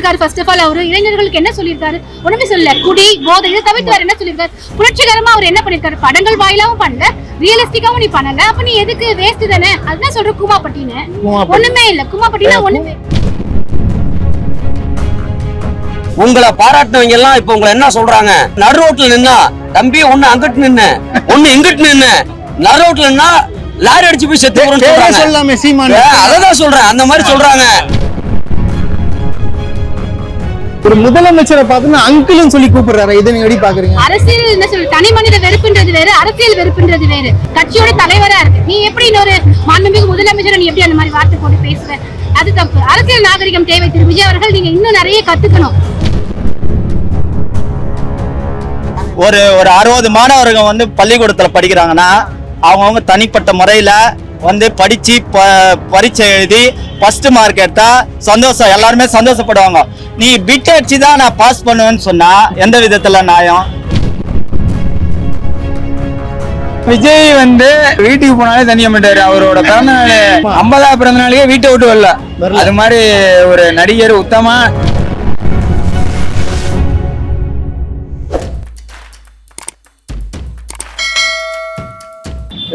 சொல்லியிருக்காரு first of all அவரு. இளைஞர்களுக்கு என்ன சொல்லியிருக்காரு? ஒண்ணுமே சொல்லல. குடி போதை இதை தவிர்த்து வேற என்ன சொல்லியிருக்காரு? புரட்சிகரமா அவர் என்ன பண்ணிருக்காரு படங்கள் வாயிலாவும் பண்ணல. ரியலிஸ்டிக்காவும் நீ பண்ணல. அப்ப நீ எதுக்கு வேஸ்ட் தானே? அதுதான் சொல்ற கூமாப்பட்டின்னு. கூமாப்பட்டி. ஒண்ணுமே இல்ல. கூமாப்பட்டினா ஒண்ணுமே உங்களை பாராட்டினவங்க எல்லாம் இப்ப உங்களை என்ன சொல்றாங்க? நடு ரோட்ல நின்னா தம்பி ஒண்ணு அங்கிட்டு நின்னு. ஒண்ணு இங்கிட்டு நின்னு. நடு ரோட்ல நின்னா லாரி அடிச்சு போய் செத்து சொல்றாங்க. சொல்லாமே சீமான். அததான் சொல்றேன். அந்த மாதிரி சொல்றாங்க. ஒரு முதலமைச்சரை பார்த்தீங்கன்னா அங்கிள்னு சொல்லி கூப்பிடுறாரு. இதை நீங்க எப்படி பாக்குறீங்க அரசியல் என்ன சொல்ற தனி மனித வெறுப்புன்றது வேறு அரசியல் வெறுப்புன்றது வேறு. கட்சியோட தலைவரா இருக்கு. நீ எப்படி இன்னொரு மாண்புமிகு முதலமைச்சர் நீ எப்படி அந்த மாதிரி வார்த்தை போட்டு பேசுற? அது தப்பு. அரசியல் நாகரிகம் தேவை. திரு. விஜய் அவர்கள் நீங்க இன்னும் நிறைய கத்துக்கணும். ஒரு ஒரு அறுபது மாணவர்கள் வந்து பள்ளிக்கூடத்துல படிக்கிறாங்கன்னா அவங்கவுங்க தனிப்பட்ட முறையில வந்து படிச்சு ப- பரீட்சை எழுதி ஃபர்ஸ்ட் மார்க் எடுத்தா சந்தோஷம் எல்லாருமே சந்தோஷப்படுவாங்க. நீ பிட் அடிச்சு தான் நான் பாஸ் பண்ணுவேன்னு சொன்னா எந்த விதத்துல நியாயம்? விஜய் வந்து வீட்டுக்கு போனாலே தனியா மாட்டாரு அவரோட பிறந்த நாள் ஐம்பதாவது பிறந்த நாளைக்கே வீட்டை விட்டு வரல. அது மாதிரி ஒரு நடிகர் உத்தமா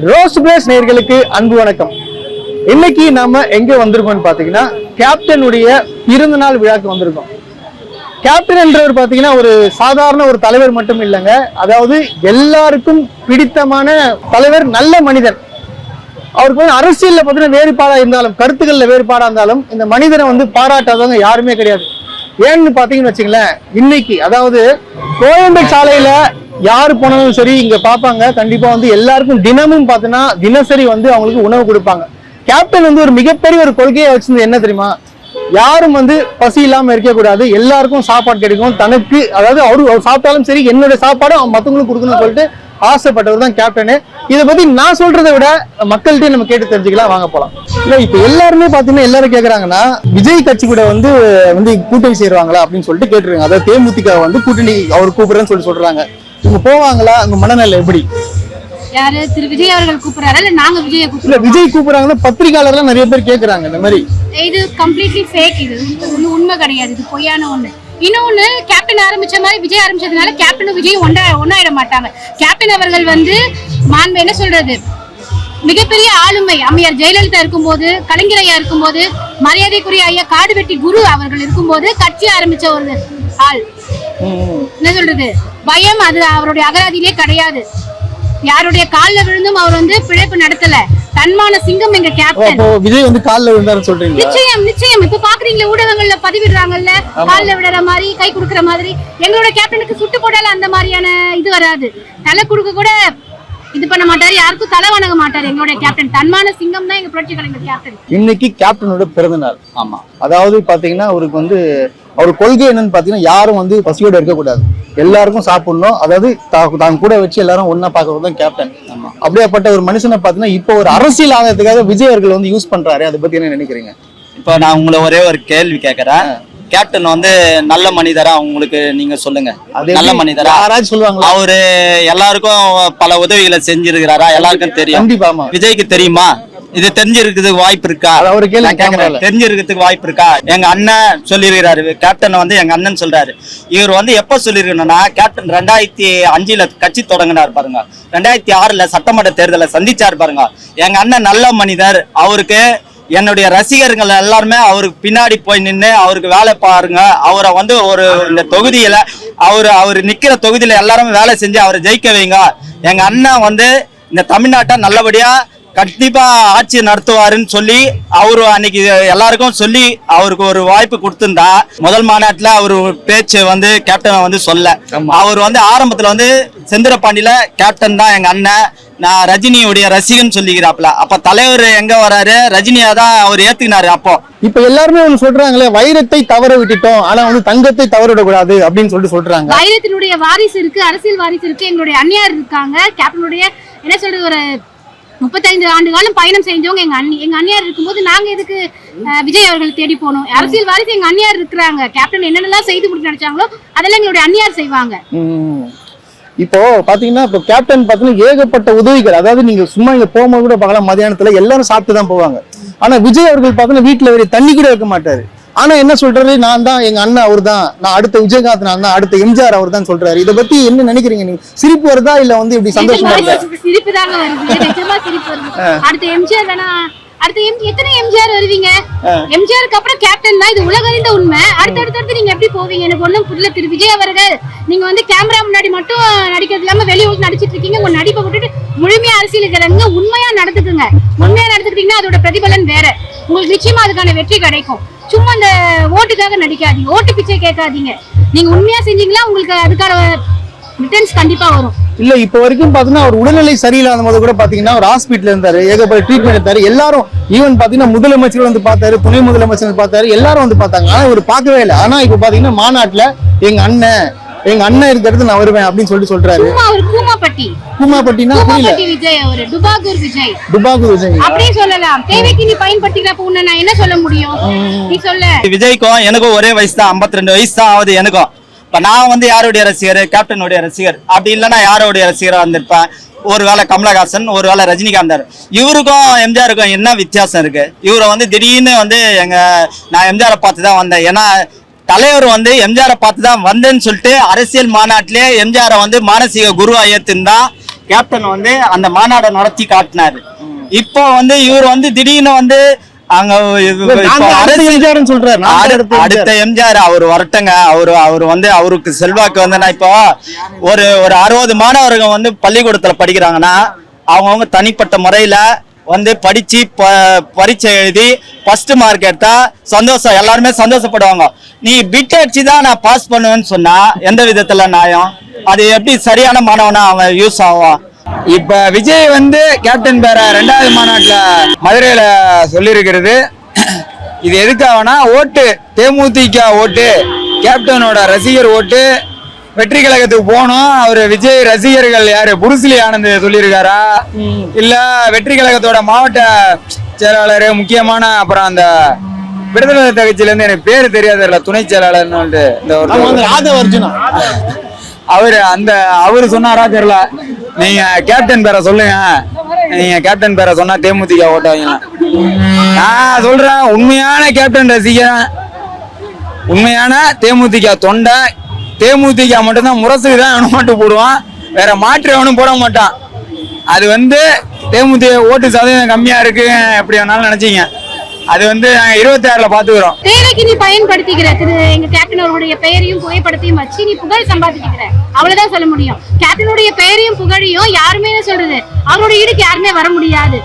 ரோஸ் பிளேஸ் நேர்களுக்கு அன்பு வணக்கம். இன்னைக்கு நாம எங்க வந்திருக்கோம்னு பாத்தீங்கன்னா கேப்டனுடைய பிறந்த நாள் விழாக்கு வந்திருக்கோம். கேப்டன் என்றவர் பாத்தீங்கன்னா ஒரு சாதாரண ஒரு தலைவர் மட்டும் இல்லைங்க. அதாவது எல்லாருக்கும் பிடித்தமான தலைவர் நல்ல மனிதன். அவருக்கு வந்து அரசியல்ல பார்த்தீங்கன்னா வேறுபாடா இருந்தாலும் கருத்துக்கள்ல வேறுபாடா இருந்தாலும் இந்த மனிதனை வந்து பாராட்டாதவங்க யாருமே கிடையாது. ஏன்னு பாத்தீங்கன்னு வச்சுங்களேன் இன்னைக்கு அதாவது கோயம்பேடு சாலையில யாரு போனாலும் சரி இங்க பார்ப்பாங்க கண்டிப்பா வந்து எல்லாருக்கும் தினமும் பாத்தீங்கன்னா தினசரி வந்து அவங்களுக்கு உணவு கொடுப்பாங்க. கேப்டன் வந்து ஒரு மிகப்பெரிய ஒரு கொள்கையை வச்சிருந்தது என்ன தெரியுமா? யாரும் வந்து பசி இல்லாம இருக்கக்கூடாது. எல்லாருக்கும் சாப்பாடு கிடைக்கும். தனக்கு அதாவது அவரு அவர் சாப்பிட்டாலும் சரி என்னுடைய சாப்பாடும் அவன் மத்தவங்களுக்கு கொடுக்கணும்னு சொல்லிட்டு ஆசைப்பட்டவர் தான் கேப்டனு இதை பத்தி நான் சொல்றதை விட மக்கள்கிட்ட நம்ம கேட்டு தெரிஞ்சுக்கலாம். வாங்க போலாம். இல்ல இப்ப எல்லாருமே பாத்தீங்கன்னா எல்லாரும் கேக்குறாங்கன்னா விஜய் கட்சி கூட வந்து வந்து கூட்டணி சேருவாங்களா அப்படின்னு சொல்லிட்டு கேட்டுருக்காங்க. அதாவது தேமுதிக வந்து கூட்டணி அவர் கூப்பிடுறேன்னு சொல்லி சொல்றாங்க. இவங்க போவாங்களா? உங்க மனநிலை எப்படி? யாரு? திரு விஜய் அவர்கள் கூப்பிடுறாரா? இல்ல நாங்க விஜய இல்ல கூப்பிடுறோம் விஜய் கூப்பிடுறாங்கன்னா பத்திரிகையாளர்லாம் நிறைய பேர் கேக்குறாங்க இந்த மாதிரி. இது கம்ப்ளீட்லி ஃபேக் இது. இது ஒண்ணு உண்மை கிடையாது. இது பொய்யான ஒண்ணு. இன்னொன்னு கேப்டன் ஆரம்பிச்ச மாதிரி விஜய் ஆரம்பிச்சதுனால கேப்டனும் விஜய் ஒன்றா ஒன்னாயிட மாட்டாங்க. கேப்டன் அவர்கள் வந்து மாண்பு என்ன சொல்றது? மிகப்பெரிய ஆளுமை. அம்மையார் ஜெயலலிதா இருக்கும்போது கலைஞர் ஐயா இருக்கும்போது மரியாதைக்குரிய ஐயா காடுவெட்டி குரு அவர்கள் இருக்கும்போது கட்சி ஆரம்பிச்ச ஒரு ஆள். என்ன சொல்றது? பயம் அது அவருடைய அகராதியிலே கிடையாது. யாருடைய கால்ல விழுந்தும் அவர் வந்து பிழைப்பு நடத்தல. தன்மான சிங்கம் எங்க கேப்டன் விஜய் வந்து காலில் விழுந்தாருன்னு சொல்றீங்களா? நிச்சயம் நிச்சயம். இப்ப பாக்குறீங்களா ஊடகங்கள்ல பதிவிடுறாங்கல்ல. கால்ல விடுற மாதிரி கை குடுக்குற மாதிரி. எங்களோட கேப்டனுக்கு சுட்டு போடால அந்த மாதிரியான இது வராது. தலை குடுக்க கூட இது பண்ண மாட்டாரு. யாருக்கும் தலை வணங்க மாட்டாரு எங்களுடைய கேப்டன் தன்மான சிங்கம் தான் எங்க புரட்சி கலைஞர் கேப்டன் இன்னைக்கு கேப்டனோட பிறந்த நாள். ஆமா. அதாவது பாத்தீங்கன்னா அவருக்கு வந்து அவர் கொள்கை என்னன்னு பாத்தீங்கன்னா யாரும் வந்து பசியோட இருக்கக்கூடாது. எல்லாருக்கும் சாப்பிடணும். அதாவது தான் கூட வச்சு எல்லாரும் ஒண்ணா பாக்குறது தான் கேப்டன் அப்படியாப்பட்ட ஒரு மனுஷனை பாத்தீங்கன்னா இப்போ ஒரு அரசியல் ஆதாயத்துக்காக விஜய் அவர்கள் வந்து யூஸ் பண்றாரு அதை பத்தி என்ன நினைக்கிறீங்க? இப்போ நான் உங்களை ஒரே ஒரு கேள்வி கேட்கறேன். கேப்டன் வந்து நல்ல மனிதரா? உங்களுக்கு நீங்க சொல்லுங்க. நல்ல? மனிதரா? யாராச்சும் சொல்லுவாங்களா? அவரு எல்லாருக்கும் பல உதவிகளை செஞ்சிருக்கிறாரா? எல்லாருக்கும் தெரியும். விஜய்க்கு தெரியுமா? இது தெரிஞ்சிருக்கிறதுக்கு வாய்ப்பு இருக்கா? நான் கேக்குறேன். கேமரால. தெரிஞ்சிருக்கிறதுக்கு வாய்ப்பு இருக்கா? எங்க அண்ணன் சொல்லியிருக்கிறாரு. கேப்டன் வந்து எங்க அண்ணன் சொல்றாரு. இவர் வந்து எப்ப சொல்லிருக்கணும்னா கேப்டன் ரெண்டாயிரத்தி அஞ்சுல கட்சி தொடங்கினார் பாருங்க. ரெண்டாயிரத்தி ஆறுல சட்டமன்ற தேர்தலை சந்திச்சார் பாருங்க. எங்க அண்ணன் நல்ல மனிதர். அவருக்கு என்னுடைய ரசிகர்கள் எல்லாருமே அவருக்கு பின்னாடி போய் நின்று அவருக்கு வேலை பாருங்க. அவரை வந்து ஒரு இந்த தொகுதியில அவர் அவர் நிக்கிற தொகுதியில எல்லாருமே வேலை செஞ்சு அவரை ஜெயிக்க வைங்க. எங்க அண்ணன் வந்து இந்த தமிழ்நாட்டை நல்லபடியா கண்டிப்பா ஆட்சி நடத்துவாருன்னு சொல்லி அவரு அன்னைக்கு எல்லாருக்கும் சொல்லி அவருக்கு ஒரு வாய்ப்பு கொடுத்திருந்தா முதல் மாநாட்டுல அவர் பேச்சு வந்து கேப்டன் வந்து சொல்ல. அவர் வந்து ஆரம்பத்துல வந்து செந்திரபாண்டியில கேப்டன் தான் எங்க அண்ணன். நான் ரஜினியுடைய ரசிகன் சொல்லிக்கிறாப்ல அப்ப தலைவர் எங்க வராரு? ரஜினியா தான் அவர் ஏத்துக்கினாரு அப்போ. இப்ப எல்லாருமே ஒண்ணு சொல்றாங்களே வைரத்தை தவற விட்டுட்டோம். ஆனா வந்து தங்கத்தை தவற விடக்கூடாது அப்படின்னு சொல்லிட்டு சொல்றாங்க. வைரத்தினுடைய வாரிசு இருக்கு அரசியல் வாரிசு இருக்கு. எங்களுடைய அந்நியார் இருக்காங்க. கேப்டனுடைய என்ன சொல்றது ஒரு முப்பத்தைந்து ஆண்டு காலம் பயணம் செஞ்சவங்க எங்க அண்ணி. எங்க அண்ணியார் இருக்கும்போது நாங்க எதுக்கு விஜய் அவர்கள் தேடி போனோம். அரசியல் வாரிசு எங்க அண்ணியார் இருக்கிறாங்க. கேப்டன் என்னென்னலாம் செய்து முடிச்சு நினைச்சாங்களோ அதெல்லாம் எங்களுடைய அண்ணியார் செய்வாங்க. இப்போ பாத்தீங்கன்னா இப்போ கேப்டன் பாத்தீங்கன்னா ஏகப்பட்ட உதவிகள். அதாவது நீங்க சும்மா இங்க போகும்போது கூட பார்க்கலாம் மதியானத்துல எல்லாரும் சாப்பிட்டு தான் போவாங்க. ஆனா விஜய் அவர்கள் பாத்தீங்கன்னா வீட்டுல வேற தண்ணி கூட வைக்க மாட்டாரு. ஆனா என்ன சொல்றாரு? நான் தான் எங்க அண்ணன் அவர் தான் நான் அடுத்த விஜயகாந்த் நான் தான் அடுத்த எம்ஜிஆர் அவர் தான் சொல்றாரு. இதை பத்தி என்ன நினைக்கிறீங்க நீங்க? சிரிப்பு வருதா இல்ல வந்து இப்படி சந்தோஷமா இருக்கா? சிரிப்பு தாங்க வருது. நிஜமா சிரிப்பு வருது. அடுத்த எம்ஜிஆர் வேணா அடுத்த எம் எத்தனை எம்ஜிஆர் வருவீங்க? எம்ஜிஆருக்கு அப்புறம் கேப்டன் தான். இது உலகறிந்த உண்மை. அடுத்து அடுத்து நீங்க எப்படி போவீங்க? எனக்கு ஒண்ணும் புரியல. திரு விஜய் அவர்கள் நீங்க வந்து கேமரா முன்னாடி மட்டும் நடிக்கிறது இல்லாம வெளியூர் நடிச்சிட்டு இருக்கீங்க உங்க நடிப்பை விட்டுட்டு முழுமையா அரசியலுக்கு இறங்குங்க உண்மையா நடந்துக்குங்க. உண்மையா நடந்துக்கிட்டீங்கன்னா அதோட பிரதிபலன் வேற. உங்களுக்கு நிச்சயமா அதுக்கான வெற்றி கிடைக்கும். சும்மா அந்த ஓட்டுக்காக நடிக்காதீங்க. ஓட்டு பிச்சை கேட்காதீங்க. நீங்க உண்மையா செஞ்சீங்களா? உங்களுக்கு அதுக்கான ரிட்டர்ன்ஸ் கண்டிப்பா வரும். இல்ல இப்ப வரைக்கும் பாத்தீங்கன்னா அவர் உடல்நிலை சரியில்லாத போது கூட பாத்தீங்கன்னா ஒரு ஹாஸ்பிட்டல் இருந்தாரு ஏகப்பட்ட ட்ரீட்மெண்ட் எடுத்தாரு. எல்லாரும் ஈவன் பாத்தீங்கன்னா முதலமைச்சர் வந்து பார்த்தாரு துணை முதலமைச்சர் வந்து பார்த்தாரு எல்லாரும் வந்து பார்த்தாங்க. ஆனா இவர் பார்க்கவே இல்லை. ஆனா இப்ப பாத்தீங்கன்னா மாநாட்டுல எங்க அண்ணன் எங்க அண்ணன் இருக்கிறது நான் வருவேன் அப்படின்னு சொல்லிட்டு சொல்றாரு. கூமாப்பட்டி கூமாப்பட்டினா புரியல. விஜய் அவரு டுபாகூர் விஜய். துபாக்கு விஜய். அப்படியே சொல்லலாம். தேவைக்கு நீ பயன்படுத்திக்கிறப்ப உன்னை நான் என்ன சொல்ல முடியும்? நீ சொல்ல. விஜய்க்கும் எனக்கும் ஒரே வயசு தான் 52 வயசு தான் ஆகுது எனக்கும். இப்ப நான் வந்து யாருடைய ரசிகர்? கேப்டனுடைய ரசிகர். அப்படி இல்லைன்னா யாருடைய ரசிகரா வந்திருப்பேன் ஒருவேளை கமலஹாசன் ஒருவேளை ரஜினிகாந்தர் இவருக்கும் எம்ஜிஆருக்கும் என்ன வித்தியாசம் இருக்கு? இவரை வந்து திடீர்னு வந்து எங்க நான் எம்ஜிஆரை பார்த்து தான் வந்தேன். ஏன்னா தலைவர் வந்து எம்ஜிஆரை பார்த்து தான் வந்தேன்னு சொல்லிட்டு அரசியல் மாநாட்டிலே எம்ஜிஆரை வந்து மானசீக குருவா ஏத்துன்னு கேப்டன் வந்து அந்த மாநாடை நடத்தி காட்டினாரு. இப்போ வந்து இவர் வந்து திடீர்னு வந்து அங்க அடுத்த எம்ஜிஆர். அவர் வரட்டுங்க. அவர் அவர் வந்து அவருக்கு செல்வாக்கு வந்து இப்போ ஒரு ஒரு அறுபது மாணவர்கள் வந்து பள்ளிக்கூடத்துல படிக்கிறாங்கன்னா அவங்கவுங்க தனிப்பட்ட முறையில வந்து படிச்சு ப- பரீட்சை எழுதி ஃபர்ஸ்ட் மார்க் எடுத்தா சந்தோஷம் எல்லாருமே சந்தோஷப்படுவாங்க. நீ பிட் அடிச்சு தான் நான் பாஸ் பண்ணுவேன்னு சொன்னா எந்த விதத்துல நியாயம்? அது எப்படி சரியான மாணவனா அவன் யூஸ் ஆகும் இப்ப விஜய் வந்து கேப்டன் பேர ரெண்டாவது மாநாட்டுல மதுரையில சொல்லியிருக்கிறது. இது எதுக்காகனா ஓட்டு தேமுதிக ஓட்டு கேப்டனோட ரசிகர் ஓட்டு வெற்றி கழகத்துக்கு போனோம். அவர் விஜய் ரசிகர்கள் யாரு? புருசிலி ஆனந்த் சொல்லியிருக்காரா? இல்ல வெற்றி கழகத்தோட மாவட்ட செயலாளர் முக்கியமான அப்புறம் அந்த விடுதலை கட்சியில இருந்து எனக்கு பேரு தெரியாதுல்ல துணை செயலாளர்னு இந்த அவரு அந்த அவரு சொன்னாரா தெரியல. நீங்க கேப்டன் பேரை சொல்லுங்க. நீங்க கேப்டன் பேரை சொன்னா தேமுதிக ஓட்டாங்க நான் சொல்றேன் உண்மையான கேப்டன் ரசிகன். உண்மையான தேமுதிக தொண்டை. தேமுதிக மட்டும்தான் முரசுக்கு தான் எவனும் மட்டும் போடுவான். வேற மாற்று எவனும் போட மாட்டான். அது வந்து தேமுதிக ஓட்டு சதவீதம் கம்மியா இருக்கு எப்படி வேணாலும் நினைச்சிங்க. அது வந்து நாங்க இருபத்தி ஆறுல பாத்துக்கிறோம். தேவைக்கு நீ பயன்படுத்திக்கிற திரு எங்க கேப்டன் அவருடைய பெயரையும் புகைப்படத்தையும் வச்சு நீ புகழ் சம்பாதிக்கிற. அவ்வளவுதான் சொல்ல முடியும். கேப்டனுடைய பெயரையும் புகழையும் யாருமே சொல்றது? அவருடைய ஈடுக்கு யாருமே வர முடியாது.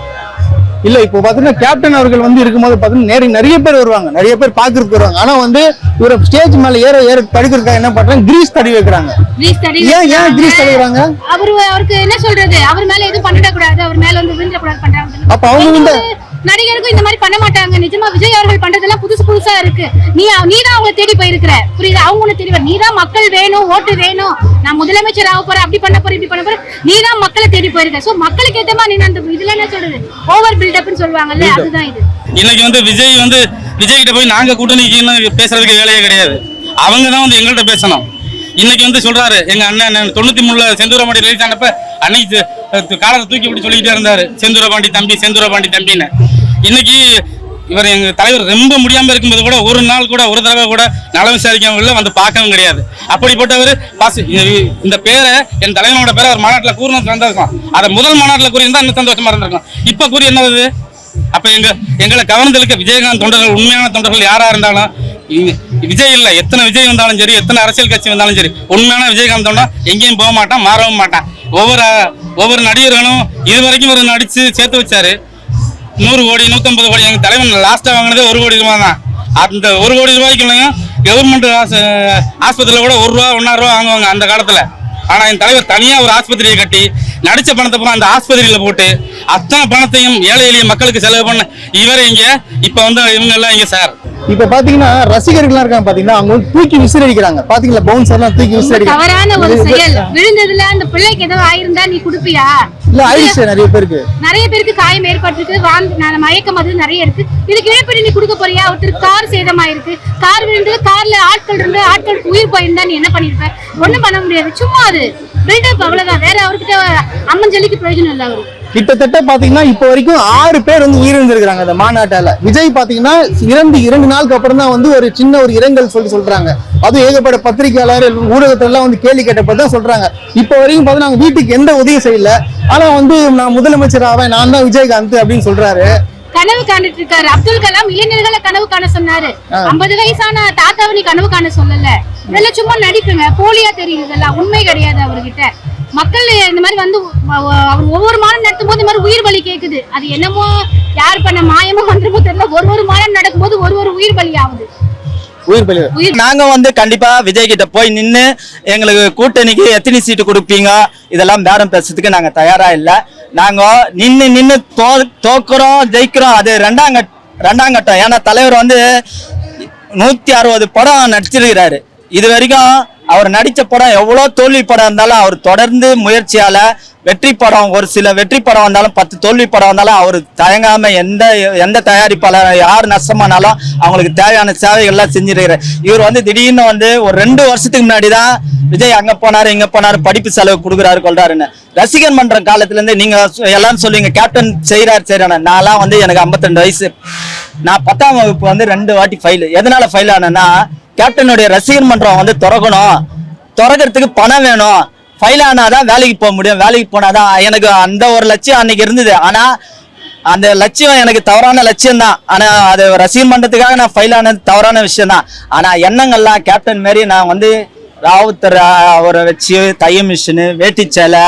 இல்ல இப்போ பாத்தீங்கன்னா கேப்டன் அவர்கள் வந்து இருக்கும்போது பாத்தீங்கன்னா நிறைய நிறைய பேர் வருவாங்க. நிறைய பேர் பாக்குறதுக்கு வருவாங்க. ஆனா வந்து இவர ஸ்டேஜ் மேல ஏற ஏற தடுக்கிறதுக்காக என்ன பண்றாங்க? கிரீஸ் தடி வைக்கிறாங்க. ஏன் ஏன் கிரீஸ் தடுக்கிறாங்க அவரு அவருக்கு என்ன சொல்றது? அவர் மேல எதுவும் பண்ணிடக்கூடாது அவர் மேல வந்து விழுந்துடக்கூடாது பண்றாங்க. அப்ப அவங்க வந்து நடிகருக்கும் இந்த மாதிரி பண்ண மாட்டாங்க. நிஜமா விஜய் அவர்கள் பண்றதெல்லாம் இருக்கு. நீ நீ தான் அவங்களை தேடி போயிருக்கிற. புரியுதா? அவங்க உன்னை தேடி நீ தான் மக்கள் வேணும் ஓட்டு வேணும். நான் முதலமைச்சர் ஆக போறேன் அப்படி பண்ண போறேன் இப்படி பண்ண போறேன். நீ தான் மக்களை தேடி போயிருக்க. சோ மக்களுக்கு ஏத்த மாதிரி நீ அந்த இதுல என்ன சொல்றது? ஓவர் பில்டப்னு சொல்லுவாங்கல்ல அதுதான் இது. இன்னைக்கு வந்து விஜய் வந்து விஜய் கிட்ட போய் நாங்க கூட்டணிக்கு பேசுறதுக்கு வேலையே கிடையாது. அவங்க தான் வந்து எங்கள்கிட்ட பேசணும். இன்னைக்கு வந்து சொல்றாரு எங்க அண்ணன் தொண்ணூத்தி மூணுல செந்தூரபாண்டி ரிலீஸ் ஆனப்ப அன்னைக்கு காலத்தை தூக்கி இப்படி சொல்லிக்கிட்டே இருந்தாரு. செந்தூரபாண்டி தம்பி செந்தூரபாண்டி தம்பின்னு. இன்னைக்கு இவர் எங்கள் தலைவர் ரொம்ப முடியாமல் இருக்கும்போது கூட ஒரு நாள் கூட ஒரு தடவை கூட நலம் விசாரிக்கவும் இல்லை வந்து பார்க்கவும் கிடையாது. அப்படிப்பட்டவர் பாசு இந்த- பேரை என் தலைவனோட பேரை அவர் மாநாட்டில் கூறினது சந்தோஷம் அதை முதல் மாநாட்டில் கூறியிருந்தா இன்னும் சந்தோஷமாக இருந்திருக்கும் இப்போ கூறி என்னது? அப்போ எங்கள் எங்களை கவர்ந்தெழுக்க விஜயகாந்த் தொண்டர்கள் உண்மையான தொண்டர்கள் யாராக இருந்தாலும் விஜய் இல்லை எத்தனை விஜய் வந்தாலும் சரி எத்தனை அரசியல் கட்சி வந்தாலும் சரி உண்மையான விஜயகாந்த் தொண்டா எங்கேயும் போக மாட்டான் மாறவும் மாட்டான். ஒவ்வொரு ஒவ்வொரு நடிகர்களும் இதுவரைக்கும் ஒரு நடித்து சேர்த்து வச்சாரு. நூறு கோடி நூத்தம்பது கோடி எங்க தலைவன் லாஸ்டா வாங்கினதே ஒரு கோடி ரூபாய் தான். அந்த ஒரு கோடி ரூபாய்க்கு கவர்மெண்ட் ஆஸ்பத்திரியில கூட ஒரு ரூபா ஒன்னா ரூபா வாங்குவாங்க அந்த காலத்துல. ஆனா என் தலைவர் தனியா ஒரு ஆஸ்பத்திரியை கட்டி நடிச்ச பணத்தை பூரா அந்த ஆஸ்பத்திரியில போட்டு அத்தனை பணத்தையும் ஏழை எளிய மக்களுக்கு செலவு பண்ண இவர் இங்க இப்ப வந்து இவங்க எல்லாம் இங்க சார். இப்ப பாத்தீங்கன்னா ரசிகர்கள்லாம் இருக்காங்க பாத்தீங்கன்னா அவங்க வந்து தூக்கி விசிறடிக்கிறாங்க. பாத்தீங்களா பவுன்சர் எல்லாம் தூக்கி தவறான ஒரு விசிறடிக்கிறாங்க செயல். விழுந்ததுல அந்த பிள்ளைக்கு ஏதோ ஆயிருந்தா நீ குடுப்பியா? இல்ல ஆயிடுச்சு நிறைய பேருக்கு. நிறைய பேருக்கு காயம் ஏற்பட்டிருக்கு. வாந்தி மயக்கம் அது நிறைய இருக்கு. இதுக்கு இழப்பீடு நீ கொடுக்க போறியா? ஒருத்தருக்கு கார் சேதமாயிருக்கு. கார் விழுந்து கார்ல ஆட்கள் இருந்து ஆட்களுக்கு உயிர் போயிருந்தா நீ என்ன பண்ணிருப்ப? ஒண்ணும் பண்ண முடியாது. சும்மா அது. பில்டப் அவ்வளவுதான். வேற அவர்கிட்ட அம்மன் ஜல்லிக்கு பிரயோஜனம் இல்லை அவரு கிட்டத்தட்ட பாத்தீங்கன்னா இப்போ வரைக்கும் ஆறு பேர் வந்து உயிரிழந்திருக்கிறாங்க அந்த மாநாட்டால. விஜய் பாத்தீங்கன்னா இறந்து இரண்டு நாளுக்கு அப்புறம் தான் வந்து ஒரு சின்ன ஒரு இரங்கல் சொல்லி சொல்றாங்க. அதுவும் ஏகப்பட்ட பத்திரிகையாளர் எல்லாம் வந்து கேள்வி கேட்டப்ப தான் சொல்றாங்க. இப்போ வரைக்கும் பார்த்தா நாங்க வீட்டுக்கு எந்த உதவியும் செய்யல. ஆனா வந்து நான் முதலமைச்சர் ஆவேன் நான் தான் விஜயகாந்த் அப்படின்னு சொல்றாரு. கனவு காண்டுட்டு இருக்காரு. அப்துல் கலாம் இளைஞர்களை கனவு காண சொன்னாரு. ஐம்பது வயசான தாத்தாவை நீ கனவு காண சொல்லல. இதெல்லாம் சும்மா நடிப்புங்க. போலியா தெரியுது உண்மை கிடையாது அவர்கிட்ட. மக்கள் இந்த மாதிரி வந்து அவ- அவர் ஒவ்வொரு மாதம் நடத்தும் போது இந்த மாதிரி உயிர் பலி கேக்குது. அது என்னமோ யார் பண்ண மாயமோ மந்திரமோ தெரியல. ஒரு ஒரு மாதம் நடக்கும்போது ஒரு ஒரு உயிர் பலி. ஆகுது உயிர் பலி. நாங்க வந்து கண்டிப்பா விஜய் கிட்ட போய் நின்னு எங்களுக்கு கூட்டணிக்கு எத்தனை சீட்டு கொடுப்பீங்க? இதெல்லாம் பேரம் பேசுறதுக்கு நாங்க தயாரா இல்ல. நாங்க நின்னு நின்னு தோ தோக்குறோம் ஜெயிக்கிறோம். அது ரெண்டாம் ரெண்டாம் கட்டம். ஏன்னா தலைவர் வந்து நூத்தி அறுபது படம் நடிச்சிருக்கிறாரு. இது வரைக்கும் அவர் நடித்த படம் எவ்வளோ தோல்வி படம் இருந்தாலும் அவர் தொடர்ந்து முயற்சியால் வெற்றி படம் ஒரு சில வெற்றி படம் வந்தாலும் பத்து தோல்வி படம் வந்தாலும் அவர் தயங்காமல் எந்த எந்த தயாரிப்பாளர் யார் நஷ்டமானாலும் அவங்களுக்கு தேவையான சேவைகள்லாம் செஞ்சிருக்கிறார். இவர் வந்து திடீர்னு வந்து ஒரு ரெண்டு வருஷத்துக்கு முன்னாடி தான் விஜய் அங்க போனாரு இங்க போனாரு படிப்பு செலவு கொடுக்குறாரு கொள்றாருன்னு ரசிகன் மன்றம் காலத்துல இருந்து நீங்க எல்லாரும் சொல்லுவீங்க கேப்டன் செய்யறாரு செய்யறாரு நான்லாம் வந்து எனக்கு 52 வயசு. நான் பத்தாம் வகுப்பு வந்து ரெண்டு வாட்டி ஃபைல் எதனால ஃபைல் ஆனேன்னா கேப்டனுடைய ரசிகர் மன்றம் வந்து திறக்கணும். திறக்கிறதுக்கு பணம் வேணும். ஃபைல் ஆனாதான் வேலைக்கு போக முடியும். வேலைக்கு போனாதான் எனக்கு அந்த ஒரு லட்சியம் அன்னைக்கு இருந்தது. ஆனா அந்த லட்சியம் எனக்கு தவறான லட்சியம் தான் ஆனா அது ரசிகர் மன்றத்துக்காக நான் ஃபைல் ஆனது தவறான விஷயம் தான் ஆனா எண்ணங்கள்லாம் கேப்டன் மாரி நான் வந்து ராவுத்தர் அவரை வச்சு தைய மிஷினு வேட்டி சேலை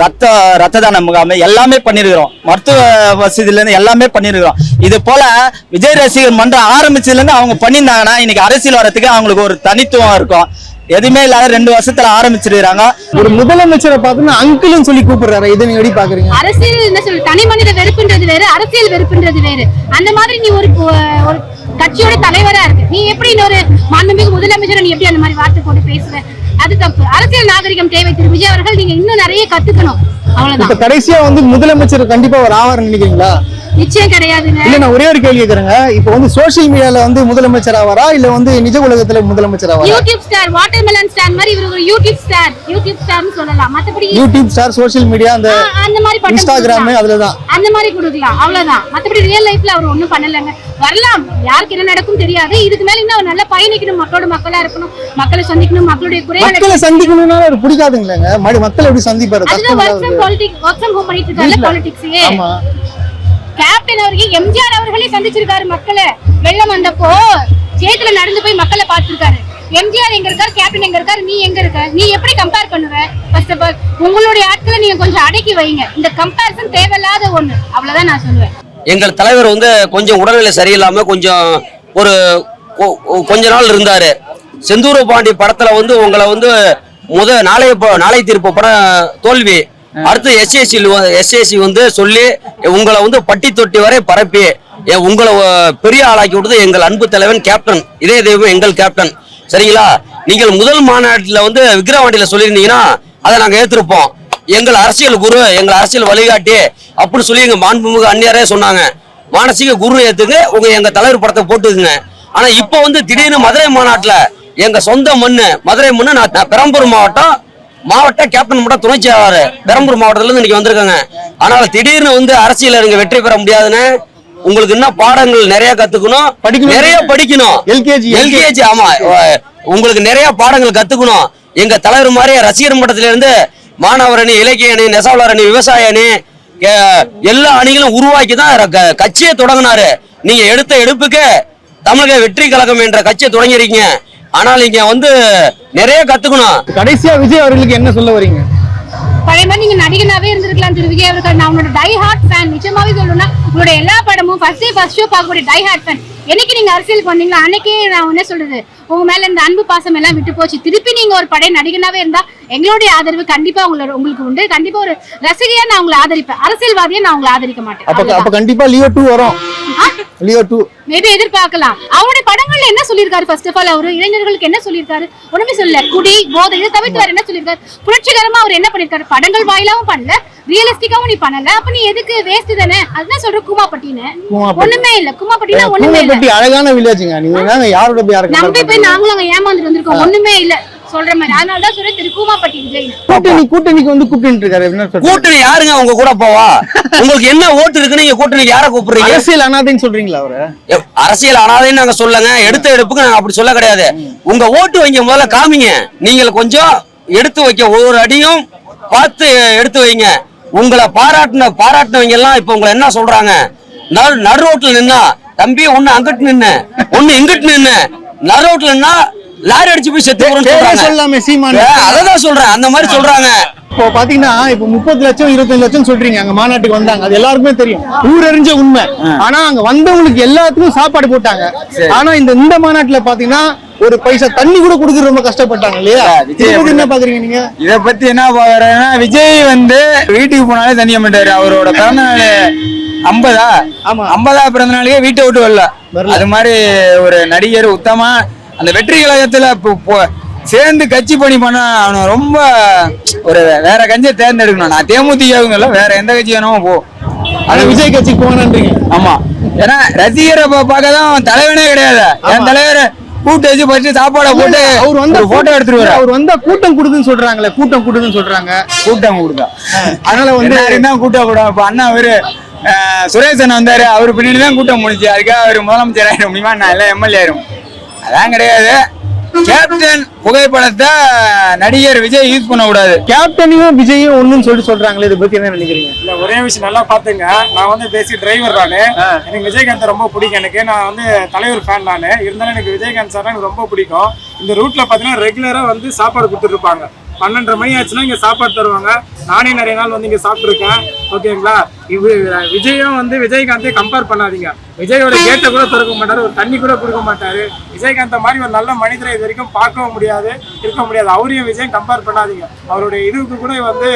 ரத்த ரத்த தான முகாம் எல்லாமே பண்ணிருக்கிறோம். மருத்துவ வசதியில இருந்து எல்லாமே பண்ணிருக்கிறோம். இது போல விஜய் ரசிகர் மன்றம் ஆரம்பிச்சதுல இருந்து அவங்க பண்ணியிருந்தாங்கன்னா இன்னைக்கு அரசியல் வரத்துக்கு அவங்களுக்கு ஒரு தனித்துவம் இருக்கும். எதுவுமே இல்லாத ரெண்டு வருஷத்துல ஆரம்பிச்சிருக்காங்க ஒரு முதலமைச்சரை பார்த்தீங்கன்னா அங்கிள்னு சொல்லி கூப்பிடுறாரு இதை நீங்க எப்படி பாக்குறீங்க அரசியல் என்ன சொல்ற தனி மனித வெறுப்புன்றது வேறு அரசியல் வெறுப்புன்றது வேறு. அந்த மாதிரி நீ ஒரு ஒரு கட்சியோட தலைவரா இருக்கு. நீ எப்படி இன்னொரு மாண்புமிகு முதலமைச்சர் நீ போட்டு பேசுற அது தப்பு. அரசியல் நாகரிகம் தேவை. திரு. விஜய் அவர்கள் நீங்க இன்னும் நிறைய கத்துக்கணும். அவ்வளவுதான். கடைசியா வந்து முதலமைச்சர் கண்டிப்பா ஒரு ஆவார் நினைக்கிறீங்களா? நிச்சயம் கிடையாதுங்க. இல்ல நான் ஒரே ஒரு கேள்வி கேக்குறேங்க. இப்போ வந்து சோசியல் மீடியால வந்து முதலமைச்சர் ஆவாரா? இல்ல வந்து நிஜ உலகத்துல முதலமைச்சர் ஆவாரா? யூடியூப் ஸ்டார் வாட்டர்மெலன் ஸ்டார் மாதிரி இவர் ஒரு யூடியூப் ஸ்டார் யூடியூப் ஸ்டார்னு சொல்லலாம். மத்தபடி யூடியூப் ஸ்டார் சோசியல் மீடியா அந்த அந்த மாதிரி இன்ஸ்டாகிராம் கொடுக்கலாம். அதுலதான். அந்த மாதிரி கொடுக்கலாம். அவ்வளவுதான். மத்தபடி ரியல் லைஃப்ல அவர் ஒண்ணும் பண்ணலங்க. வரலாம். யாருக்கு என்ன நடக்கும் தெரியாது. இதுக்கு மேல இன்னும் நல்லா பயணிக்கணும் மக்களோட மக்களா இருக்கணும். மக்களை சந்திக்கணும். மக்களுடைய குறைகளை மக்களை சந்திக்கணும்னா அவர் பிடிக்காதுங்களேங்க. மக்களை எப்படி சந்திப்பாரு? அதுதான் work from politics work from home பண்ணிட்டு இருக்காரு வீட்ல. பாலிடிக்ஸே கேப்டன் அவர்கள் எம்ஜிஆர் அவர்களே சந்திச்சிருக்காரு மக்களை. வெள்ளம் வந்தப்போ சேத்துல நடந்து போய் மக்களை பார்த்திருக்காரு. எம்ஜிஆர் எங்க இருக்காரு கேப்டன் எங்க இருக்காரு நீ எங்க இருக்க? நீ எப்படி கம்பேர் பண்ணுவ? ஃபர்ஸ்ட் ஆஃப் ஆல் உங்களுடைய ஆட்களை நீங்க கொஞ்சம் அடக்கி வைங்க. இந்த கம்பேரிசன் தேவையில்லாத ஒண்ணு. அவ்வளவுதான் நான் சொல்லுவேன். எங்கள் தலைவர் வந்து கொஞ்சம் உடல்நிலை சரியில்லாம கொஞ்சம் ஒரு கொ- கொஞ்ச நாள் இருந்தாரு. செந்தூர பாண்டி படத்துல வந்து உங்களை வந்து முத நாளைய ப- நாளை தீர்ப்பு படம் தோல்வி. அடுத்து எஸ்ஏசி எஸ்ஏசி வந்து சொல்லி உங்களை வந்து பட்டி தொட்டி வரை பரப்பி உங்களை பெரிய ஆளாக்கி விட்டது எங்கள் அன்பு தலைவன் கேப்டன். இதே தெய்வம் எங்கள் கேப்டன். சரிங்களா? நீங்கள் முதல் மாநாட்டில் வந்து விக்ரவாண்டியில் சொல்லியிருந்தீங்கன்னா அதை நாங்கள் ஏற்றிருப்போம் எங்கள் அரசியல் குரு எங்கள் அரசியல் வழிகாட்டி அப்படின்னு சொல்லி எங்க மாண்புமிகு அந்நியரே சொன்னாங்க. மானசீக குரு ஏத்துக்கு உங்க எங்க தலைவர் படத்தை போட்டுக்குங்க. ஆனா இப்போ வந்து திடீர்னு மதுரை மாநாட்டுல எங்க சொந்த மண்ணு மதுரை மண்ணு நான் பெரம்பூர் மாவட்டம் மாவட்ட கேப்டன் மட்டும் துணை செயலாளர் பெரம்பூர் மாவட்டத்துல இருந்து இன்னைக்கு வந்திருக்காங்க. ஆனால் திடீர்னு வந்து அரசியல் நீங்க வெற்றி பெற முடியாதுன்னு உங்களுக்கு இன்னும் பாடங்கள் நிறைய கத்துக்கணும். படிக்கணும். நிறைய படிக்கணும். LKG. எல்கேஜி. ஆமா. உங்களுக்கு நிறைய பாடங்கள் கத்துக்கணும். எங்க தலைவர் மாதிரி ரசிகர் மட்டத்தில இருந்து மாணவர் அணி இலக்கிய அணி நெசவாளர் அணி விவசாய அணி எல்லா அணிகளும் உருவாக்கி தான் கட்சியை தொடங்கினாரு. நீங்க எடுத்த எடுப்புக்கு தமிழக வெற்றி கழகம் என்ற கட்சியை தொடங்கிருக்கீங்க ஆனால் நீங்க வந்து நிறைய கத்துக்கணும். கடைசியா விஜய் அவர்களுக்கு என்ன சொல்ல வரீங்க? பழைய மாதிரி நீங்க நடிகனாவே இருந்திருக்கலாம் திரு விஜய் அவர்கள் நான் உங்களோட டை ஹார்ட் ஃபேன் நிஜமாவே சொல்லணும்னா உங்களோட எல்லா படமும் ஃபர்ஸ்ட் டே ஃபர்ஸ்ட் ஷோ பார்க்கக்கூடிய டை ஹார்ட் ஃபேன் என்னைக்கு நீங்க அரசியலுக்கு வந்தீங்களோ அன்னைக்கே நான் என்ன சொல்றது. உங்க மேல இந்த அன்பு பாசம் எல்லாம் விட்டு போச்சு. திருப்பி நீங்க ஒரு பழைய நடிகனாவே இருந்தா எங்களுடைய ஆதரவு கண்டிப்பா உங்களோட உங்களுக்கு உண்டு. கண்டிப்பா ஒரு ரசிகையா நான் உங்களை ஆதரிப்பேன். அரசியல்வாதியா நான் உங்களை ஆதரிக்க மாட்டேன் அப்ப கண்டிப்பா லியோ டூ வரும். லியோ டூ. மேபி எதிர்பார்க்கலாம். அவருடைய படங்கள்ல என்ன சொல்லியிருக்காரு? ஃபர்ஸ்ட் ஆஃப் ஆல் அவரு இளைஞர்களுக்கு என்ன சொல்லியிருக்காரு? ஒண்ணுமே சொல்லல. குடி போதை இதை தவிர்த்து வேற என்ன சொல்லியிருக்காரு? புரட்சிகரமா அவர் என்ன பண்ணிருக்காரு படங்கள் வாயிலாவும் பண்ணல. ரியலிஸ்டிக்காவும் நீ பண்ணல. அப்ப நீ எதுக்கு வேஸ்ட் தானே? அதுதான் சொல்ற கூமாப்பட்டின்னு. கூமாப்பட்டி. ஒண்ணுமே இல்ல. கூமாப்பட்டினா ஒண்ணுமே இல்ல. அழகான வில்லேஜுங்க. நீங்க யாரோட போய் யாருக்கு நம்பி போய் நாங்களும் அங்க ஏமாந்துட்டு வந்திருக்கோம். ஒண்ணுமே இல்ல. சொல்ற மாதிரி. அதனால தான் சொல்றேன் திரு கூமாப்பட்டி விஜய். கூட்டணி கூட்டணிக்கு வந்து கூப்பிட்டு இருக்காரு. கூட்டணி யாருங்க? உங்க கூட போவா? உங்களுக்கு என்ன ஓட்டு இருக்கு நீங்க கூட்டணிக்கு யார கூப்பிடுறீங்க? அரசியல் அனாதைன்னு சொல்றீங்க அவரு? அரசியல் அனாதைன்னு நாங்க சொல்லுங்க எடுத்த எடுப்புக்கு நாங்க அப்படி சொல்ல கிடையாது. உங்க ஓட்டு வைங்க முதல்ல காமிங்க. நீங்கள் கொஞ்சம் எடுத்து வைக்க. ஒவ்வொரு அடியும் பார்த்து எடுத்து வைங்க. உங்களை பாராட்டின பாராட்டினவங்க எல்லாம் இப்ப உங்களை என்ன சொல்றாங்க? நடு நடு ரோட்ல நின்னா தம்பி ஒண்ணு அங்கிட்டு நின்னு ஒண்ணு இங்கிட்டு நின்னு. நடு ரோட்ல நின்னா லாரி அடிச்சு போய் செத்து போறோம்னு பேரே சொல்றாங்க. அததான் சொல்றேன். அந்த மாதிரி சொல்றாங்க. இப்போ பாத்தீங்கன்னா இப்போ முப்பது லட்சம் இருபத்தஞ்சு லட்சம் சொல்றீங்க. அங்க மாநாட்டுக்கு வந்தாங்க. அது எல்லாருக்குமே தெரியும். ஊரறிஞ்ச உண்மை. ஆனா அங்க வந்தவங்களுக்கு எல்லாத்துக்கும் சாப்பாடு போட்டாங்க. ஆனா இந்த இந்த மாநாட்டுல பாத்தீங்கன்னா ஒரு பைசா தண்ணி கூட கொடுக்க ரொம்ப கஷ்டப்பட்டாங்க இல்லையா? என்ன பாக்குறீங்க நீங்க? இத பத்தி என்ன பாக்குறேன்னா விஜய் வந்து வீட்டுக்கு போனாலே தனியா மாட்டாரு அவரோட பிறந்த நாள் ஐம்பதா? ஆமா. ஐம்பதா பிறந்த நாளையே வீட்டை விட்டு வரல. அது மாதிரி ஒரு நடிகர் உத்தமா அந்த வெற்றி கழகத்துல சேர்ந்து கட்சி பணி பண்ண அவன ரொம்ப ஒரு வேற கட்சியை தேர்ந்தெடுக்கணும். நான் தேமுதிகவுங்க இல்ல வேற எந்த கட்சி வேணுமோ போ. ஆனா விஜய் கட்சிக்கு போகணுன்றீங்க. ஆமா. ஏன்னா ரசிகரை பார்க்க தான் தலைவனே கிடையாது. என் தலைவர் கூட்டு வச்சு ஃபர்ஸ்ட் சாப்பாடை போட்டு அவர் வந்த போட்டோ எடுத்துருவாரு அவர் வந்தா கூட்டம் கொடுதுன்னு சொல்றாங்களே கூட்டம் கொடுதுன்னு சொல்றாங்க. கூட்டம் கொடுத்தா. அதனால வந்து தான் கூட்டம் கூட இப்ப அண்ணா அவரு சுரேஷ் அண்ணா வந்தாரு. அவர் பின்னாடி தான் கூட்டம் முடிஞ்சு. அதுக்காக அவர் முதலமைச்சர் ஆயிட முடியுமா நான் எல்லாம் எம்எல்ஏ ஆயிரும். அதான் கிடையாது. கேப்டன் புகைப்படத்தை நடிகர் விஜய் யூஸ் பண்ண கூடாது கேப்டனையும் விஜயும் ஒண்ணுன்னு சொல்லிட்டு சொல்றாங்களே இதை பத்தி என்ன நினைக்கிறீங்க? இல்ல ஒரே விஷயம் நல்லா பாத்துங்க நான் வந்து பேசிக் டிரைவர் நானு. எனக்கு விஜயகாந்த் ரொம்ப பிடிக்கும் எனக்கு. நான் வந்து தலைவர் ஃபேன் நானு. இருந்தாலும் எனக்கு விஜயகாந்த் சார் எனக்கு ரொம்ப பிடிக்கும். இந்த ரூட்ல பாத்தீங்கன்னா ரெகுலரா வந்து சாப்பாடு கொடுத்துட்டு இருப்பாங்க. பன்னெண்டரை மணி ஆச்சுன்னா இங்கே சாப்பாடு தருவாங்க. நானே நிறைய நாள் வந்து இங்கே சாப்பிட்ருக்கேன் ஓகேங்களா? இவ விஜயும் வந்து விஜயகாந்தையும் கம்பேர் பண்ணாதீங்க. விஜயோட கேட்டை கூட திறக்க மாட்டார் ஒரு தண்ணி கூட கொடுக்க மாட்டார். விஜயகாந்த மாதிரி ஒரு நல்ல மனிதரை இது வரைக்கும் பார்க்கவும் முடியாது இருக்க முடியாது. அவரையும் விஜயம் கம்பேர் பண்ணாதீங்க. அவருடைய இதுக்கு கூட வந்து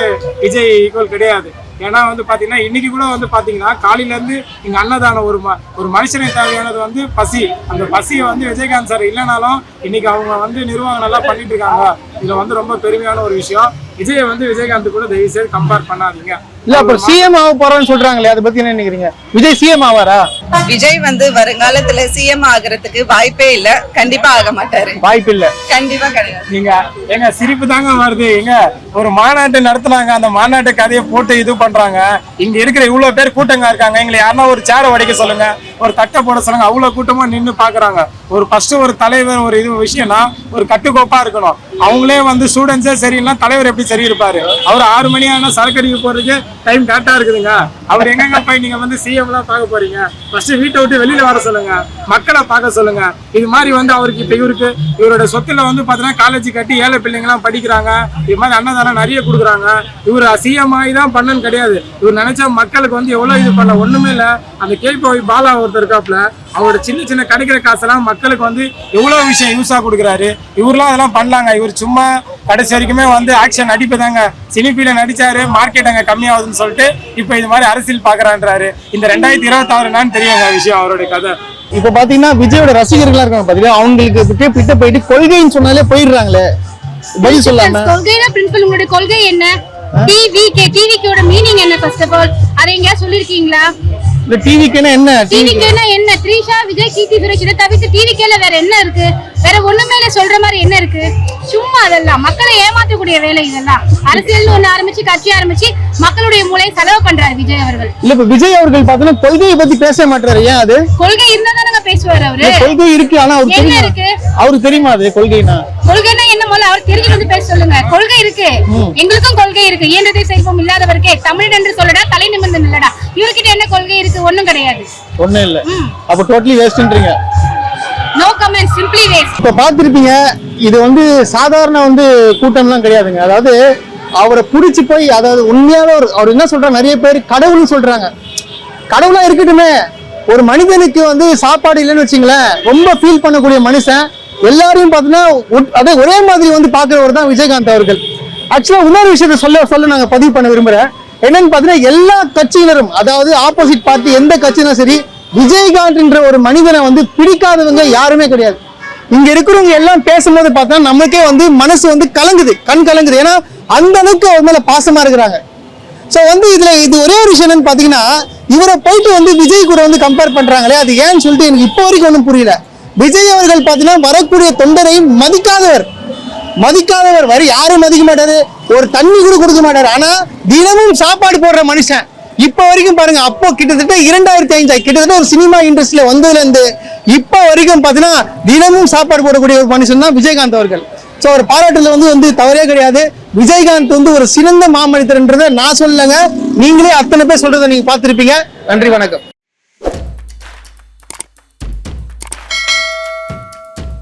விஜய் ஈக்குவல் கிடையாது. ஏன்னா வந்து பார்த்தீங்கன்னா இன்னைக்கு கூட வந்து பார்த்தீங்கன்னா காலையிலேருந்து எங்கள் அன்னதானம் ஒரு ம- ஒரு மனுஷனுக்கு தேவையானது வந்து பசி. அந்த பசியை வந்து விஜயகாந்த் சார் இல்லைனாலும் இன்னைக்கு அவங்க வந்து நிர்வாகம் நல்லா பண்ணிட்டு இருக்காங்க. இதில் வந்து ரொம்ப பெருமையான ஒரு விஷயம். விஜயை வந்து விஜயகாந்த் கூட தயவு செய்து கம்பேர் பண்ணாதீங்க. இல்ல அப்ப சிஎம் ஆக போறோம்னு சொல்றாங்களே அதை பத்தி என்ன நினைக்கிறீங்க? விஜய் சிஎம் ஆவாரா? விஜய் வந்து வருங்காலத்துல சிஎம் ஆகுறதுக்கு வாய்ப்பே இல்ல. கண்டிப்பா ஆக மாட்டாரு. வாய்ப்பு இல்ல. கண்டிப்பா கிடையாது. நீங்க எங்க சிரிப்பு தாங்க வருது. எங்க ஒரு மாநாட்டு நடத்துனாங்க. அந்த மாநாட்டு கதையை போட்டு இது பண்றாங்க. இங்க இருக்கிற இவ்வளவு பேர் கூட்டங்க இருக்காங்க. எங்களை யாருன்னா ஒரு சேரை உடைக்க சொல்லுங்க. ஒரு தட்டை போட சொல்லுங்க. அவ்வளோ கூட்டமாக நின்று பார்க்குறாங்க ஒரு ஃபஸ்ட்டு ஒரு தலைவர் ஒரு இது விஷயம்னா ஒரு கட்டுக்கோப்பாக இருக்கணும். அவங்களே வந்து ஸ்டூடெண்ட்ஸே சரியில்லைனா தலைவர் எப்படி சரி இருப்பார் அவர் ஆறு மணி ஆனால் சரக்கு அடிக்க டைம் கரெக்டாக இருக்குதுங்க. அவர் எங்கெங்க போய் நீங்கள் வந்து சிஎம் பார்க்க போகிறீங்க ஃபஸ்ட்டு வீட்டை விட்டு வெளியில் வர சொல்லுங்க. மக்களை பார்க்க சொல்லுங்க. இது மாதிரி வந்து அவருக்கு இப்போ இவருக்கு இவரோட சொத்தில் வந்து பார்த்தீங்கன்னா காலேஜ் கட்டி ஏழை பிள்ளைங்களாம் படிக்கிறாங்க. இது மாதிரி அன்னதானம் நிறைய கொடுக்குறாங்க. இவர் சிஎம் ஆகி தான் பண்ணன்னு கிடையாது. இவர் நினச்சா மக்களுக்கு வந்து எவ்வளோ இது பண்ண ஒன்றுமே இல்லை. அந்த கேபி பாலா ஒருத்தர் இருக்காப்ல அவரோட சின்ன சின்ன கிடைக்கிற காசெல்லாம் மக்களுக்கு வந்து எவ்வளவு விஷயம் யூஸா கொடுக்குறாரு. இவர்லாம் அதெல்லாம் பண்ணலாங்க. இவர் சும்மா கடைசி வரைக்குமே வந்து ஆக்ஷன் நடிப்பு தாங்க சினிப்பில நடிச்சாரு மார்க்கெட் அங்க கம்மியாகுதுன்னு சொல்லிட்டு இப்போ இது மாதிரி அரசியல் பாக்குறான்றாரு இந்த ரெண்டாயிரத்தி இருபத்தாறு நான் தெரியுங்க விஷயம் அவருடைய கதை. இப்ப பாத்தீங்கன்னா விஜயோட ரசிகர்களா இருக்காங்க பாத்தீங்கன்னா அவங்களுக்கு விட்டே பிட்ட போயிட்டு கொள்கைன்னு சொன்னாலே போயிடுறாங்களே. பதில் சொல்லாம. கொள்கைனா பிரின்சிபல் உங்களுடைய கொள்கை என்ன? டிவி கே டிவிக்கோட மீனிங் என்ன ஃபர்ஸ்ட் ஆஃப் ஆல் அதை எங்கேயா சொல்லிருக்கீங்களா இந்த டிவிக்குன்னா என்ன? டிவி டிவிக்கேனா என்ன? த்ரீஷா விஜய் கீர்த்தி சுரேஷ் இதை தவிர்த்து டிவிக்கேல வேற என்ன இருக்கு? வேற ஒண்ணுமே இல்ல சொல்ற மாதிரி என்ன இருக்கு? சும்மா அதெல்லாம். மக்களை ஏமாற்றக்கூடிய வேலை இதெல்லாம். அரசியல் ஒண்ணு ஆரம்பிச்சு கட்சி ஆரம்பிச்சு மக்களுடைய மூளையை செலவு பண்றாரு விஜய் அவர்கள். இல்ல இப்ப விஜய் அவர்கள் பாத்தீங்கன்னா கொள்கையை பத்தி பேச மாட்டாரு. ஏன் அது? கொள்கை இருந்தா பேசுவாரு அவரு. இல்ல, கொள்கை இருக்கு ஆனா அவருக்கு என்ன தெரியுமா? இருக்கு? அவருக்கு தெரியுமா அது கொள்கைனா? கொள்கைன்னா என்ன முதல்ல? அவர் தெரிஞ்சுட்டு வந்து பேச சொல்லுங்க. கொள்கை இருக்கு. எங்களுக்கும் கொள்கை இருக்கு. இயன்றதை செய்வோம் இல்லாதவருக்கே தமிழ் என்று சொல்லடா தலை நிமிர்ந்து நில்லடா. இவர்கிட்ட என்ன கொள்கை இருக்கு? ஒண்ணும் கிடையாது. ஒண்ணும் இல்ல. அப்ப டோட்டலி வேஸ்ட்ன்றீங்க நோ கமெண்ட் சிம்பிளி வேஸ்ட் இப்ப பாத்திருப்பீங்க இது வந்து சாதாரண வந்து கூட்டம்லாம் கிடையாதுங்க. அதாவது அவரை புடிச்சு போய் அதாவது உண்மையாவே ஒரு அவர் என்ன சொல்றாங்க நிறைய பேர் கடவுள்னு சொல்றாங்க. கடவுளா இருக்கட்டுமே. ஒரு மனிதனுக்கு வந்து சாப்பாடு இல்லைன்னு வச்சுங்களேன் ரொம்ப ஃபீல் பண்ணக்கூடிய மனுஷன் எல்லாரையும் பார்த்தீங்கன்னா அதே ஒரே மாதிரி வந்து பார்க்குறவர் தான் விஜயகாந்த் அவர்கள். ஆக்சுவலாக இன்னொரு விஷயத்த சொல்ல சொல்ல நாங்கள் பதிவு பண்ண விரும்புகிறேன் என்னன்னு பார்த்தீங்கன்னா எல்லா கட்சியினரும் அதாவது ஆப்போசிட் பார்ட்டி எந்த கட்சியிலும் சரி விஜயகாந்த் என்ற ஒரு மனிதனை வந்து பிடிக்காதவங்க யாருமே கிடையாது. இங்க இருக்கிறவங்க எல்லாம் பேசும்போது பார்த்தா நமக்கே வந்து மனசு வந்து கலங்குது கண் கலங்குது. ஏன்னா அந்த அளவுக்கு அவர் மேல பாசமா இருக்கிறாங்க. ஸோ வந்து இதுல இது ஒரே ஒரு விஷயம் என்னன்னு பாத்தீங்கன்னா இவரை போயிட்டு வந்து விஜய் கூட வந்து கம்பேர் பண்றாங்களே அது ஏன்னு சொல்லிட்டு எனக்கு இப்போ வரைக்கும் ஒன்றும் புரியல. விஜய் அவர்கள் பார்த்தீங்கன்னா வரக்கூடிய தொண்டரை மதிக்காதவர். மதிக்காதவர். வரி யாரும் மதிக்க மாட்டாரு. ஒரு தண்ணி கூட கொடுக்க மாட்டாரு. ஆனா தினமும் சாப்பாடு போடுற மனுஷன். இப்ப வரைக்கும் பாருங்க அப்போ கிட்டத்தட்ட இரண்டாயிரத்தி ஐந்து கிட்டத்தட்ட ஒரு சினிமா இண்டஸ்ட்ரியில வந்ததுல இருந்து இப்ப வரைக்கும் பாத்தீங்கன்னா தினமும் சாப்பாடு போடக்கூடிய ஒரு மனுஷன் தான் விஜயகாந்த் அவர்கள். ஸோ ஒரு பாராட்டுல வந்து வந்து தவறே கிடையாது. விஜயகாந்த் வந்து ஒரு சிறந்த மாமனிதர்ன்றதை நான் சொல்லலைங்க. நீங்களே அத்தனை பேர் சொல்றதை நீங்க பார்த்திருப்பீங்க. நன்றி வணக்கம்.